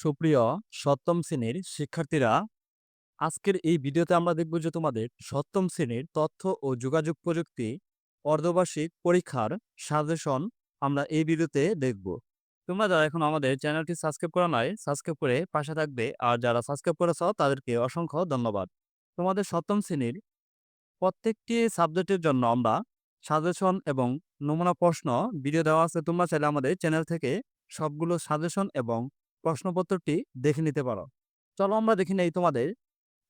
সুপ্রিয় সপ্তম শ্রেণির শিক্ষার্থীরা, আজকের এই ভিডিওতে আমরা দেখব যে তোমাদের সপ্তম শ্রেণির তথ্য ও যোগাযোগ প্রযুক্তি অর্ধবার্ষিক পরীক্ষার সাজেশন আমরা এই ভিডিওতে দেখব। তোমরা যারা এখন আমাদের চ্যানেলটি সাবস্ক্রাইব করা নয় সাবস্ক্রাইব করে পাশে থাকবে। আর যারা সাবস্ক্রাইব করেছ, তাদেরকে অসংখ্য ধন্যবাদ। তোমাদের সপ্তম শ্রেণির প্রত্যেকটি সাবজেক্টের জন্য আমরা সাজেশন এবং নমুনা প্রশ্ন, ভিডিও দেওয়া আছে। তোমরা চাইলে আমাদের চ্যানেল থেকে সবগুলো সাজেশন এবং প্রশ্নপত্রটি দেখে নিতে পারো। চলো আমরা দেখে নেই তোমাদের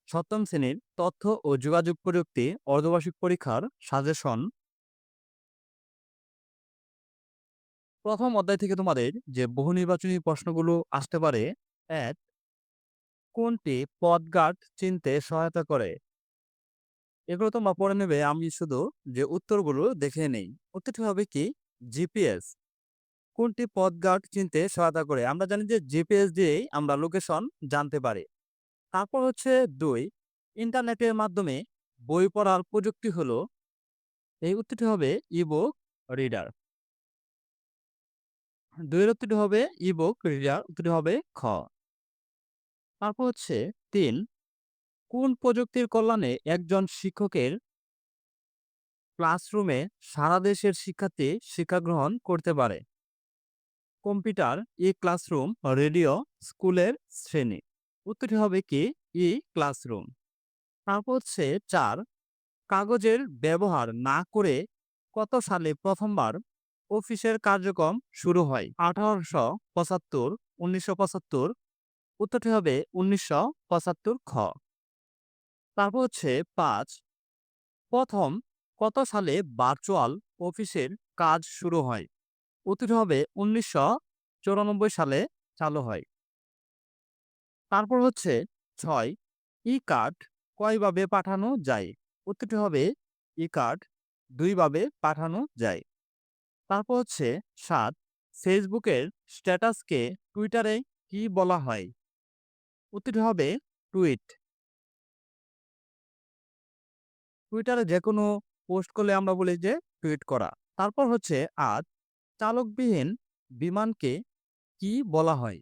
সপ্তম শ্রেণির তথ্য ও যোগাযোগ প্রযুক্তি অর্ধবার্ষিক পরীক্ষার সাজেশন। প্রথম অধ্যায় থেকে তোমাদের যে বহু নির্বাচনী প্রশ্নগুলো আসতে পারে, এক, কোনটি পদগাট চিনতে সহায়তা করে? এগুলো তোমরা পড়ে নেবে, আমি শুধু যে উত্তরগুলো দেখে নেই। উত্তরটি হবে কি? জিপিএস। কোনটি পদগাট চিনতে সহায়তা করে? আমরা জানি যে জিপিএস দিয়েই আমরা লোকেশন জানতে পারি। তারপর হচ্ছে দুই, ইন্টারনেটের মাধ্যমে বই পড়ার প্রযুক্তি হলো, এই উত্তরটি হবে ইবুক রিডার দুইয়ের উত্তরটি হবে ইবুক রিডার উত্তরটি হবে খ। তারপর হচ্ছে তিন, কোন প্রযুক্তির কল্যাণে একজন শিক্ষকের ক্লাসরুমে সারা দেশের শিক্ষার্থী শিক্ষা গ্রহণ করতে পারে? কম্পিউটার, ই ক্লাসরুম, রেডিও, স্কুলের শ্রেণি। উত্তরটি হবে কি? E classroom. তারপর হচ্ছে চার, কাগজের ব্যবহার না করে কত সালে প্রথমবার অফিসের কার্যক্রম শুরু হয়? আঠারোশো পঁচাত্তর, উনিশশো পঁচাত্তর। উত্তরটি হবে উনিশশো পঁচাত্তর খ। তারপর হচ্ছে পাঁচ, প্রথম কত সালে ভার্চুয়াল অফিসের কাজ শুরু হয়? হবে উনিশশো সালে চালু হয়। তারপর হচ্ছে ছয়, ই কার্ড কয়ভাবে পাঠানো যায়? উত্তরটি হবে ই কার্ড দুইভাবে পাঠানো যায়। তারপর হচ্ছে সাত ফেসবুকের স্ট্যাটাসকে টুইটারে কি বলা হয়? উত্তরটি হবে টুইট টুইটারে যে কোনো পোস্ট করলে আমরা বলি যে টুইট করা। তারপর হচ্ছে আজ চালকবিহীন বিমানকে কি বলা হয়?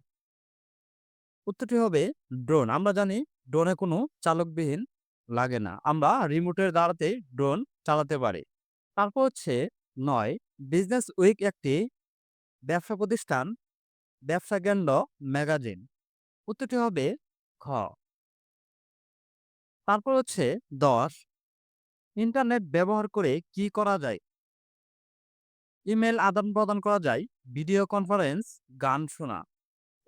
উত্তরটি হবে ড্রোন। আমরা জানি ড্রোনে কোনো চালকবিহীন লাগে না। আমরা রিমোটের দ্বারাতে ড্রোন চালাতে পারি। তারপর হচ্ছে নয়, বিজনেস উইক একটি ব্যবসা প্রতিষ্ঠান, ব্যবসা কেন্দ্র, ম্যাগাজিন। উত্তরটি হবে খ তারপর হচ্ছে দশ, ইন্টারনেট ব্যবহার করে কি করা যায়? ইমেল আদান প্রদান করা যায়, ভিডিও কনফারেন্স, গান শোনা।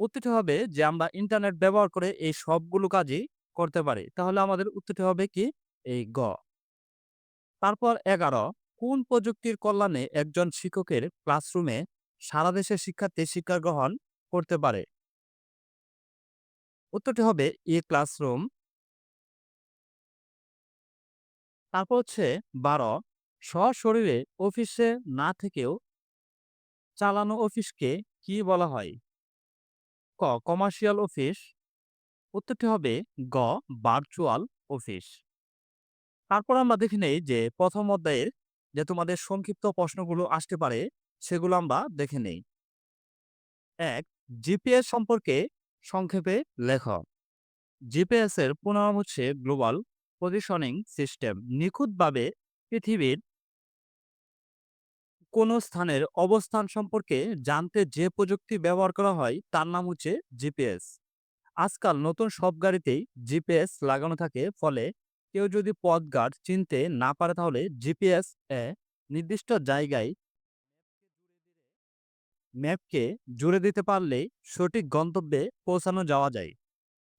উত্তরটি হবে যে আমরা ইন্টারনেট ব্যবহার করে এই সবগুলো কাজই করতে পারি। তাহলে আমাদের উত্তরটি হবে কি? এই গ। তারপর এগারো, কোন প্রযুক্তির কল্যাণে একজন শিক্ষকের ক্লাসরুমে সারা দেশের শিক্ষার্থী শিক্ষা গ্রহণ করতে পারে? উত্তরটি হবে ই ক্লাসরুম। তারপর হচ্ছে বারো সশরীরে অফিসে না থেকেও চালানো অফিসকে কি বলা হয়? ক কমার্শিয়াল অফিস উত্তরটি হবে গ ভার্চুয়াল অফিস তারপর আমরা দেখে নেই যে প্রথম অধ্যায়ের যে তোমাদের সংক্ষিপ্ত প্রশ্নগুলো আসতে পারে, সেগুলো আমরা দেখে নেই। এক জিপিএস সম্পর্কে সংক্ষেপে লেখ। জিপিএস এর পুনরাম হচ্ছে গ্লোবাল পজিশনিং সিস্টেম নিখুঁতভাবে পৃথিবীর কোনো স্থানের অবস্থান সম্পর্কে জানতে যে প্রযুক্তি ব্যবহার করা হয়, তার নাম হচ্ছে জিপিএস। আজকাল নতুন সব গাড়িতেই জিপিএস লাগানো থাকে, ফলে কেউ যদি পথঘাট চিনতে না পারে তাহলে জিপিএস এ নির্দিষ্ট জায়গায় ম্যাপকে জুড়ে দিতে পারলে সঠিক গন্তব্যে পৌঁছানো যাওয়া যায়।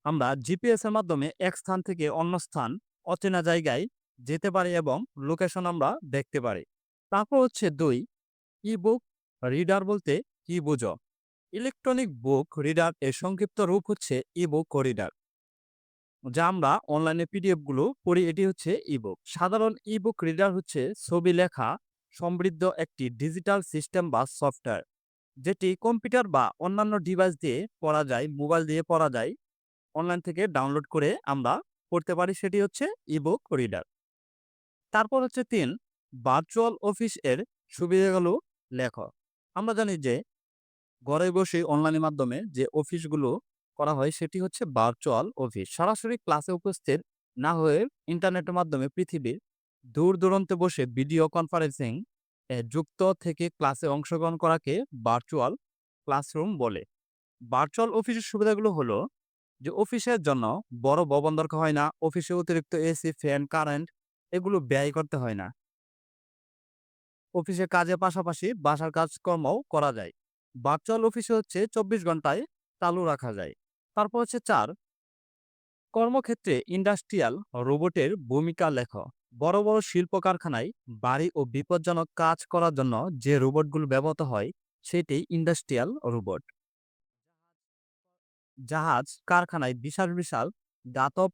আমরা জিপিএস এর মাধ্যমে এক স্থান থেকে অন্য স্থান অচেনা জায়গায় যেতে পারি এবং লোকেশন আমরা দেখতে পারি। তারপর হচ্ছে দুই, ই বুক, রিডার বলতে কি বুঝো? ইলেকট্রনিক বুক, রিডার এর সংক্ষিপ্ত রূপ হচ্ছে ই বুক রিডার, যা আমরা অনলাইনে পিডিএফগুলো পড়ি, এটি হচ্ছে ইবুক সাধারণ ইবুক রিডার হচ্ছে ছবি লেখা, সমৃদ্ধ একটি ডিজিটাল সিস্টেম বা সফটওয়্যার, যেটি কম্পিউটার বা অন্যান্য ডিভাইস দিয়ে পড়া যায়, মোবাইল দিয়ে পড়া যায়, অনলাইন থেকে ডাউনলোড করে আমরা পড়তে পারি, সেটি হচ্ছে ইবুক রিডার। তারপর হচ্ছে তিন ভার্চুয়াল অফিস এর সুবিধাগুলো লেখ আমরা জানি যে ঘরে বসে অনলাইনের মাধ্যমে যে অফিসগুলো করা হয় সেটি হচ্ছে ভার্চুয়াল অফিস। সরাসরি ক্লাসে উপস্থিত না হয়ে ইন্টারনেটের মাধ্যমে পৃথিবীর দূর দূরান্তে বসে ভিডিও কনফারেন্সিং যুক্ত থেকে ক্লাসে অংশগ্রহণ করাকে ভার্চুয়াল ক্লাসরুম বলে। ভার্চুয়াল অফিসের সুবিধাগুলো হলো যে অফিসের জন্য বড় ভবন দরকার হয় না। অফিসে অতিরিক্ত এসি, ফ্যান, কারেন্ট এগুলো ব্যয় করতে হয় না। অফিসের কাজের পাশাপাশি বাসার কাজকর্মও করা যায়। ভার্চুয়াল অফিসে হচ্ছে ২৪ ঘন্টায় চালু রাখা যায়। তারপর হচ্ছে চার কর্মক্ষেত্রে ইন্ডাস্ট্রিয়াল রোবটের ভূমিকা লেখ। বড়, বড় শিল্প কারখানায় বাড়ি ও বিপজ্জনক কাজ করার জন্য যে রোবটগুলো ব্যবহৃত হয় সেটি ইন্ডাস্ট্রিয়াল রোবট। জাহাজ কারখানায় বিশাল, বিশাল ধাতব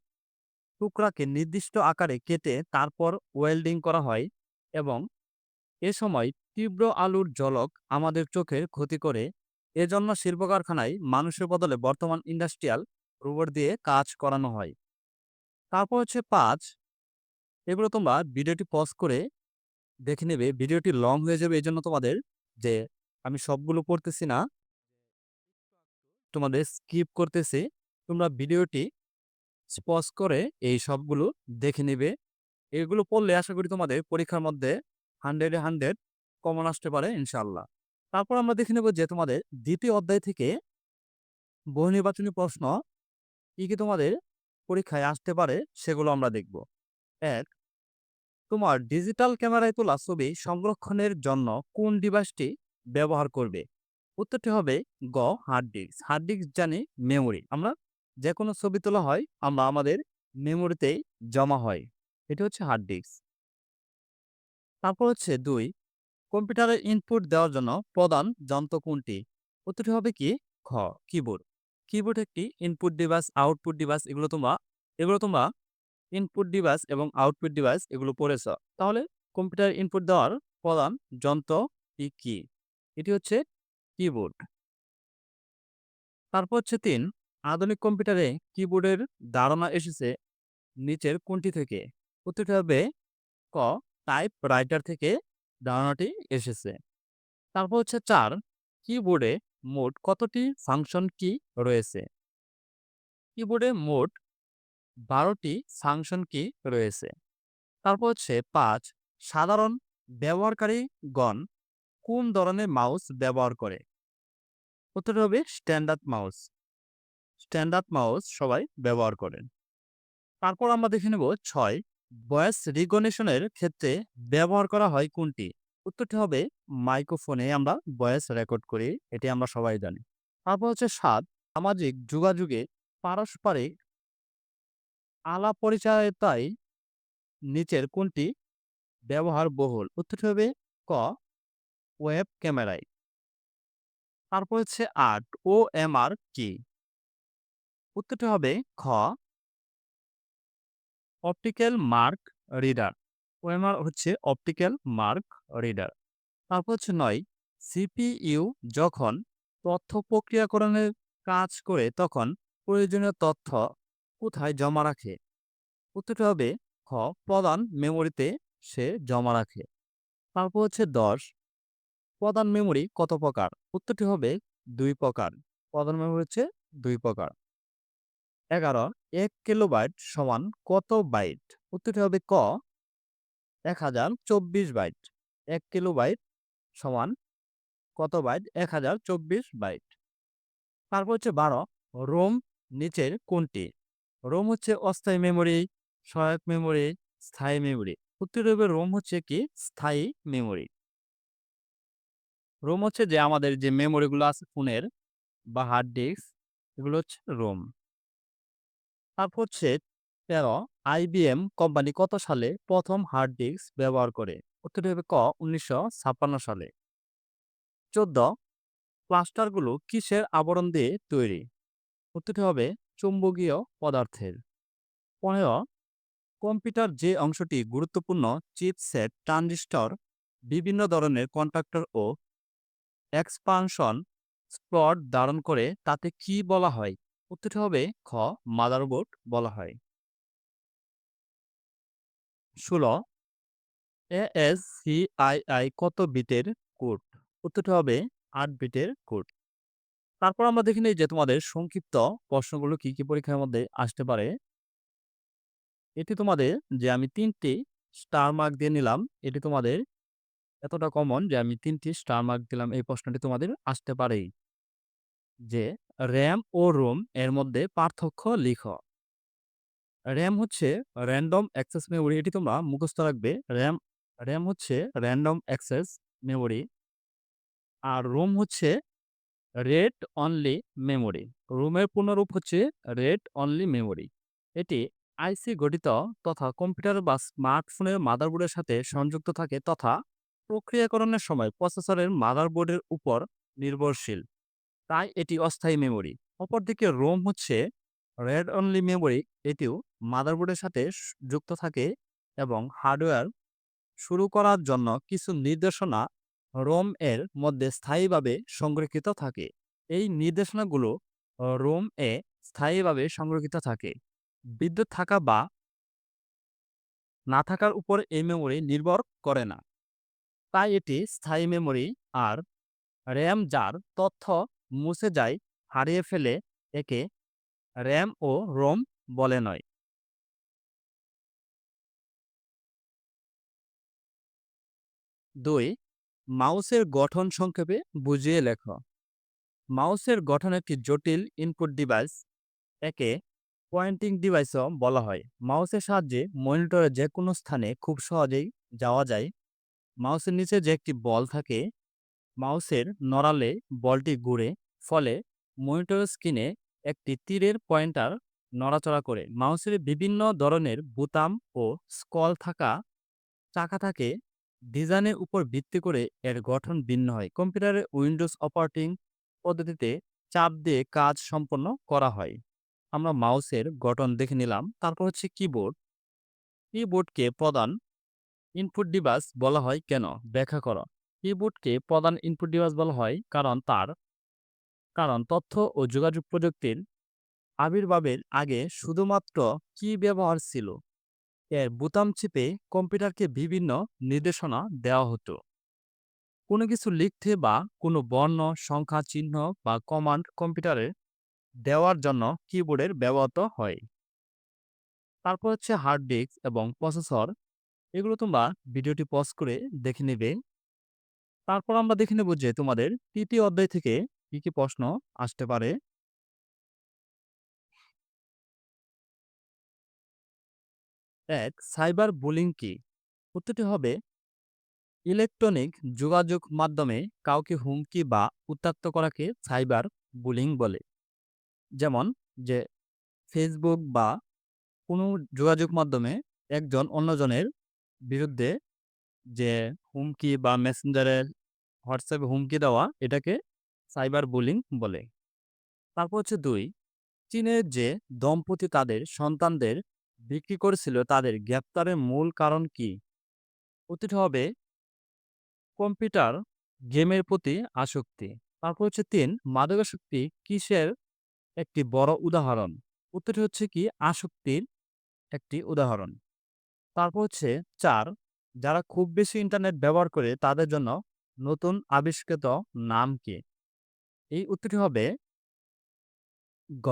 টুকরাকে নির্দিষ্ট আকারে কেটে তারপর ওয়েল্ডিং করা হয় এবং এ সময় তীব্র আলোর ঝলক আমাদের চোখের ক্ষতি করে। এজন্য শিল্প কারখানায় মানুষের বদলে বর্তমান ইন্ডাস্ট্রিয়াল রোবট দিয়ে কাজ করানো হয়। তারপর হচ্ছে পাঁচ এগুলো তোমরা ভিডিওটি পজ করে দেখে নেবে। ভিডিওটি লং হয়ে যাবে এই জন্য তোমাদের যে আমি সবগুলো পড়তেছি না। তোমাদের স্কিপ করতেছি। তোমরা ভিডিওটি পজ করে এই সবগুলো দেখে নিবে। এগুলো পড়লে আশা করি তোমাদের পরীক্ষার মধ্যে 100 এ 100 কমন আসতে পারে ইনশাআল্লাহ। তারপর আমরা দেখে নেব যে তোমাদের ২য় অধ্যায় থেকে বহু নির্বাচনী প্রশ্ন কি, কি তোমাদের পরীক্ষায় আসতে পারে সেগুলো আমরা দেখব। এক তোমার ডিজিটাল ক্যামেরায় তোলা ছবি সংরক্ষণের জন্য কোন ডিভাইসটি ব্যবহার করবে? উত্তরটি হবে গ হার্ড ডিস্ক। হার্ড ডিস্ক জানি মেমোরি। আমরা যেকোনো ছবি তোলা হয় আমরা আমাদের মেমোরিতেই জমা হয়। এটি হচ্ছে হার্ড ডিস্ক। তারপর হচ্ছে দুই কম্পিউটারে ইনপুট দেওয়ার জন্য প্রধান যন্ত্র কোনটি? উত্তরটি হবে কি খ কিবোর্ড। কিবোর্ড একটি ইনপুট ডিভাইস, আউটপুট ডিভাইস এগুলো তোমরা এগুলো তোমরা ইনপুট ডিভাইস এবং আউটপুট ডিভাইস এগুলো পড়েছ। তাহলে কম্পিউটারে ইনপুট দেওয়ার প্রধান যন্ত্রটি কি? এটি হচ্ছে কিবোর্ড। তারপর হচ্ছে তিন আধুনিক কম্পিউটারে কিবোর্ডের ধারণা এসেছে নিচের কোনটি থেকে? উত্তরটি হবে ক টাইপ রাইটার থেকে ধারণাটি এসেছে। তারপর হচ্ছে ৪ কিবোর্ডে মোট কতটি ফাংশন কি রয়েছে? কিবোর্ডে মোট ১২ টি ফাংশন কি রয়েছে। তারপর হচ্ছে ৫ সাধারণ ব্যবহারকারীগণ কোন ধরনের মাউস ব্যবহার করে? উত্তরটি হবে স্ট্যান্ডার্ড মাউস। স্ট্যান্ডার্ড মাউস সবাই ব্যবহার করেন। তারপর আমরা দেখে নেব ৬ ভয়েস রিকগনিশনের ক্ষেত্রে ব্যবহার করা হয় কোনটি? উত্তরটি হবে মাইক্রোফোনে আমরা ভয়েস রেকর্ড করি। এটি আমরা সবাই জানি। তারপর হচ্ছে ৭ সামাজিক যোগাযোগে পারস্পরিক আলাপ পরিচয়তায় নিচের কোনটি ব্যবহার বহুল উত্তরটি হবে ক, ওয়েব ক্যামেরায়। তারপর হচ্ছে আট, ও এম আর কি? উত্তরটি হবে খ অপটিক্যাল মার্ক রিডার। ওএমআর হচ্ছে অপটিক্যাল মার্ক রিডার। তারপর হচ্ছে নয়, সিপিইউ যখন তথ্য প্রক্রিয়াকরণের কাজ করে তখন প্রয়োজনীয় তথ্য কোথায় জমা রাখে? উত্তরটি হবে খ, প্রধান মেমোরিতে সে জমা রাখে। তারপর হচ্ছে ১০ প্রধান মেমোরি কত প্রকার? উত্তরটি হবে দুই প্রকার। প্রধান মেমোরি হচ্ছে দুই প্রকার। ১১ ১ কিলোবাইট সমান কত বাইট? উত্তরটি হবে ক ১০২৪ বাইট। ১ কিলোবাইট সমান কত বাইট? ১০২৪ বাইট। তারপর হচ্ছে ১২ রোম নিচের কোনটি? রোম হচ্ছে অস্থায়ী মেমোরি, সহায়ক মেমোরি, স্থায়ী মেমোরি। উত্তরটি হবে রোম হচ্ছে কি স্থায়ী মেমোরি। রোম হচ্ছে যে আমাদের যে মেমোরিগুলো আছে ফোনের বা হার্ড ডিস্ক এগুলো হচ্ছে রোম। তারপর হচ্ছে ১৩ আইবিএম কোম্পানি কত সালে প্রথম হার্ড ডিস্ক ব্যবহার করে? উত্তরটি হবে ক ১৯৫৬ সালে। ১৪ প্লাস্টারগুলো কিসের আবরণ দিয়ে তৈরি? উত্তরটি হবে চুম্বকীয় পদার্থের। ১৫ কম্পিউটার যে অংশটি গুরুত্বপূর্ণ চিপসেট, ট্রানজিস্টর, বিভিন্ন ধরনের কন্ট্রাক্টর ও এক্সপানশন স্পট ধারণ করে তাতে কি বলা হয়? উত্তরটি হবে খ মাদারবোর্ড বলা হয়। ১৬ এএসসিআইআই কত বিটের কোড? উত্তরটি হবে আট বিটের কোড। তারপর আমরা দেখে নেই যে তোমাদের সংক্ষিপ্ত প্রশ্নগুলো কি, কি পরীক্ষার মধ্যে আসতে পারে। এটি তোমাদের যে আমি ৩ টি স্টার মার্ক দিয়ে নিলাম, এটি তোমাদের এতটা কমন যে আমি ৩ টি স্টার মার্ক দিলাম। এই প্রশ্নটি তোমাদের আসতে পারেই। যে RAM ও রোম এর মধ্যে পার্থক্য লিখো। র্যাম হচ্ছে র‍্যান্ডম অ্যাক্সেস মেমোরি এটি তোমরা মুখস্থ রাখবে। র্যাম র্যাম হচ্ছে র‍্যান্ডম অ্যাক্সেস মেমোরি আর রোম হচ্ছে রেড অনলি মেমোরি এর পূর্ণরূপ হচ্ছে রেড অনলি মেমোরি এটি আইসি গঠিত তথা কম্পিউটার বা স্মার্টফোনের মাদারবোর্ডের সাথে সংযুক্ত থাকে তথা প্রক্রিয়াকরণের সময় প্রসেসরের মাদারবোর্ডের উপর নির্ভরশীল। তাই এটি অস্থায়ী মেমরি। অপরদিকে রোম হচ্ছে রেড অনলি মেমরি এটিও মাদারবোর্ডের সাথে যুক্ত থাকে এবং হার্ডওয়্যার শুরু করার জন্য কিছু নির্দেশনা রোম এর মধ্যে স্থায়ীভাবে সংরক্ষিত থাকে। এই নির্দেশনাগুলো রোম এ স্থায়ীভাবে সংরক্ষিত থাকে। বিদ্যুৎ থাকা বা না থাকার উপর এই মেমরি নির্ভর করে না। তাই এটি স্থায়ী মেমোরি আর র্যাম যার তথ্য মুছে যায়, হারিয়ে ফেলে একে র্যাম ও রোম বলে নয়। দুই মাউসের গঠন সংক্ষেপে বুঝিয়ে লেখো। মাউসের গঠন একটি জটিল ইনপুট ডিভাইস। একে পয়েন্টিং ডিভাইসও বলা হয়। মাউসের সাহায্যে মনিটরের যেকোনো স্থানে খুব সহজেই যাওয়া যায়। মাউসের নিচে যে একটি বল থাকে, মাউসের নড়ালে বলটি ঘুরে, ফলে মনিটরের স্ক্রিনে একটি তীরের পয়েন্টার নড়াচড়া করে। মাউসের বিভিন্ন ধরনের বোতাম ও স্কল থাকা চাকা থাকে। ডিজাইনের উপর ভিত্তি করে এর গঠন ভিন্ন হয়। কম্পিউটারে উইন্ডোজ অপারেটিং পদ্ধতিতে চাপ দিয়ে কাজ সম্পন্ন করা হয়। আমরা মাউসের গঠন দেখে নিলাম। তারপর হচ্ছে কিবোর্ড। কিবোর্ডকে প্রধান ইনপুট ডিভাইস বলা হয় কেন? ব্যাখ্যা করো। কিবোর্ডকে প্রধান ইনপুট ডিভাইস বলা হয় কারণ তার কারণ তথ্য ও যোগাযোগ প্রযুক্তির আবির্ভাবের আগে শুধুমাত্র কি ব্যবহার ছিল। এর বোতাম চেপে কম্পিউটারকে বিভিন্ন নির্দেশনা দেওয়া হতো। কোনো কিছু লিখতে বা কোনো বর্ণ, সংখ্যা, চিহ্ন বা কমান্ড কম্পিউটারে দেওয়ার জন্য কিবোর্ডের ব্যবহৃত হয়। তারপর হচ্ছে হার্ড ডিস্ক এবং প্রসেসর। এগুলো তোমরা ভিডিওটি পজ করে দেখে নিবে। তারপর আমরা দেখে নেব যে তোমাদের ৩য় অধ্যায় থেকে কি, কি প্রশ্ন আসতে পারে। এক সাইবার বুলিং কি? উত্তরটি হবে ইলেকট্রনিক যোগাযোগ মাধ্যমে কাউকে হুমকি বা উত্ত্যক্ত করাকে সাইবার বুলিং বলে। যেমন যে ফেসবুক বা কোনো যোগাযোগ মাধ্যমে একজন অন্যজনের বিরুদ্ধে যে হুমকি বা মেসেঞ্জারে, হোয়াটসঅ্যাপে হুমকি দেওয়া, এটাকে সাইবার বুলিং বলে। তারপর হচ্ছে দুই, চীনের যে দম্পতি তাদের সন্তানদের বিক্রি করেছিল, তাদের গ্রেপ্তারের মূল কারণ কি? উত্তরটি হবে কম্পিউটার গেমের প্রতি আসক্তি। তারপর হচ্ছে তিন মাদকাসক্তি কিসের একটি বড় উদাহরণ? উত্তরটি হচ্ছে কি আসক্তির একটি উদাহরণ। তারপর হচ্ছে চার, যারা খুব বেশি ইন্টারনেট ব্যবহার করে, তাদের জন্য নতুন আবিষ্কৃত নাম কি? এই উত্তরটি হবে গ,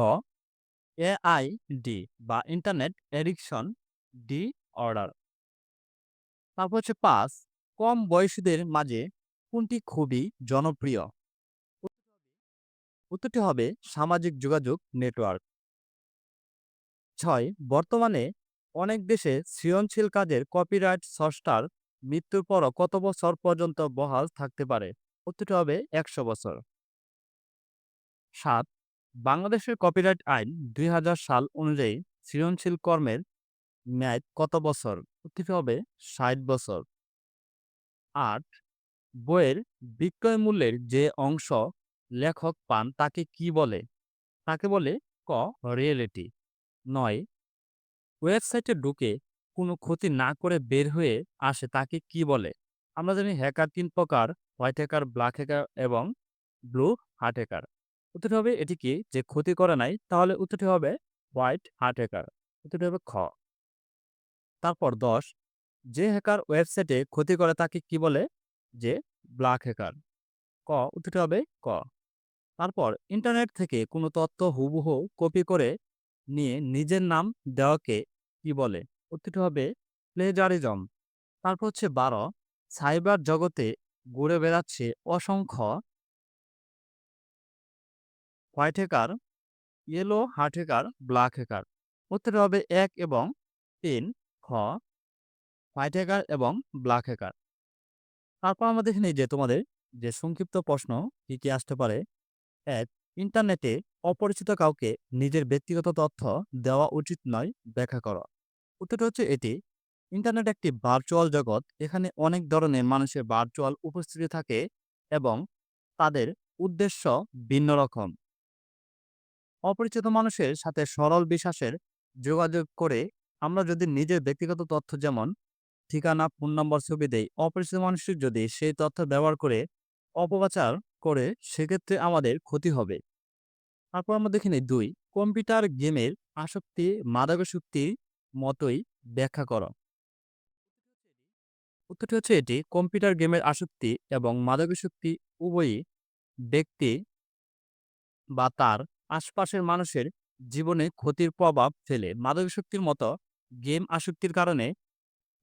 এআইডি বা ইন্টারনেট অ্যাডিকশন ডিঅর্ডার। তারপর হচ্ছে পাঁচ, কম বয়সীদের মাঝে কোনটি খুবই জনপ্রিয়? উত্তরটি হবে সামাজিক যোগাযোগ নেটওয়ার্ক। ছয়, বর্তমানে অনেক দেশে সৃজনশীল কাজের কপিরাইট স্রষ্টার মৃত্যুর পরও কত বছর পর্যন্ত বহাল থাকতে পারে? উত্তরটি হবে ১০০ বছর। সাত, বাংলাদেশের কপিরাইট আইন ২০০০ সাল অনুযায়ী সৃজনশীল কর্মের মেয়াদ কত বছর? উত্তরটি হবে ৬০ বছর। ৮ বইয়ের বিক্রয় মূল্যের যে অংশ লেখক পান তাকে কি বলে? তাকে বলে ক রয়্যালটি। ৯ ওয়েবসাইটে ঢুকে কোনো ক্ষতি না করে বের হয়ে আসে তাকে কি বলে? আমরা জানি হ্যাকার তিন প্রকার হোয়াইট হ্যাকার, ব্ল্যাক হ্যাকার এবং ব্লু হাট হ্যাকার। উত্তরটি হবে এটি কি? যে ক্ষতি করে নাই তাহলে উত্তরটি হবে হোয়াইট হাট হ্যাকার। উত্তরটি হবে খ। তারপর ১০ যে হ্যাকার ওয়েবসাইটে ক্ষতি করে তাকে কি বলে? যে ব্ল্যাক হ্যাকার। ক উত্তরটি হবে ক। তারপর ইন্টারনেট থেকে কোনো তথ্য হুবহু কপি করে নিয়ে নিজের নাম দেওয়াকে কি বলে উত্তরটি হবে প্লেজারিজম। তারপর হচ্ছে বারো, সাইবার জগতে ঘুরে বেড়াচ্ছে অসংখ্য white hacker, yellow hat hacker, black hacker. উত্তরটি হবে এক এবং তিন, খ, হোয়াইট হ্যাকার এবং ব্ল্যাক হ্যাকার। তারপর আমরা দেখে নিই যে তোমাদের যে সংক্ষিপ্ত প্রশ্ন কি কি আসতে পারে। এক, ইন্টারনেটে অপরিচিত কাউকে নিজের ব্যক্তিগত তথ্য দেওয়া উচিত নয়, ব্যাখ্যা করো। উত্তরটা হচ্ছে এটি। ইন্টারনেট একটি ভার্চুয়াল জগৎ, এখানে অনেক ধরনের মানুষের ভার্চুয়াল উপস্থিতি থাকে এবং তাদের উদ্দেশ্য ভিন্ন রকম। অপরিচিত মানুষের সাথে সরল বিশ্বাসের যোগাযোগ করে আমরা যদি নিজের ব্যক্তিগত তথ্য যেমন ঠিকানা ফোন নম্বর ছবি দেই, অপরিচিত মানুষের যদি সেই তথ্য ব্যবহার করে অপপ্রচার করে, সেক্ষেত্রে আমাদের ক্ষতি হবে। তারপর আমরা দেখে নিই দুই, কম্পিউটার গেমের আসক্তি মাদকাসক্তির মতোই ব্যাখ্যা করো। উত্তরটি হচ্ছে এটি, কম্পিউটার গেমের আসক্তি এবং মাদকাসক্তি উভয়ই ব্যক্তি বা তার আশপাশের মানুষের জীবনে ক্ষতির প্রভাব ফেলে। মাদকাসক্তির মতো গেম আসক্তির কারণে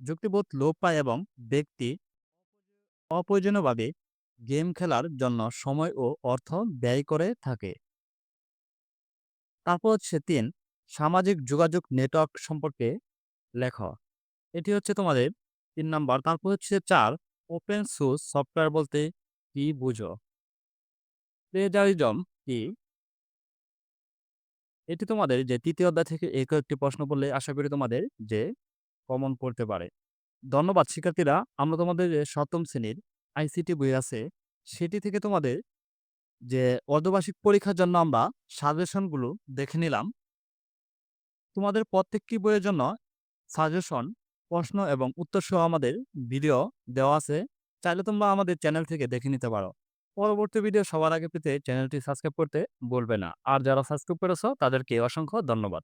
যুক্তিবোধ লোপ পায় এবং ব্যক্তি অপ্রয়োজনীয়ভাবে গেম খেলার জন্য সময় ও অর্থ ব্যয় করে থাকে। তারপর হচ্ছে তিন সামাজিক যোগাযোগ নেটওয়ার্ক সম্পর্কে লেখ। এটি হচ্ছে তোমাদের তিন নাম্বার। তারপর হচ্ছে চার ওপেন সোর্স সফটওয়্যার বলতে কি বুঝো? প্লেজারিজম কি? এটি তোমাদের যে তৃতীয় অধ্যায় থেকে এই কয়েকটি প্রশ্ন করলে আশা করি তোমাদের যে কমন পড়তে পারে। ধন্যবাদ, শিক্ষার্থীরা। আমরা তোমাদের যে সপ্তম শ্রেণির আইসিটি বই আছে, সেটি থেকে তোমাদের যে অর্ধবার্ষিক পরীক্ষার জন্য আমরা সাজেশনগুলো দেখে নিলাম। তোমাদের প্রত্যেকটি বইয়ের জন্য সাজেশন প্রশ্ন এবং উত্তর সহ আমাদের ভিডিও দেওয়া আছে। চাইলে তোমরা আমাদের চ্যানেল থেকে দেখে নিতে পারো। পরবর্তী ভিডিও সবার আগে পেতে চ্যানেলটি সাবস্ক্রাইব করতে বলবে না। আর যারা সাবস্ক্রাইব করেছ, তাদেরকে অসংখ্য ধন্যবাদ।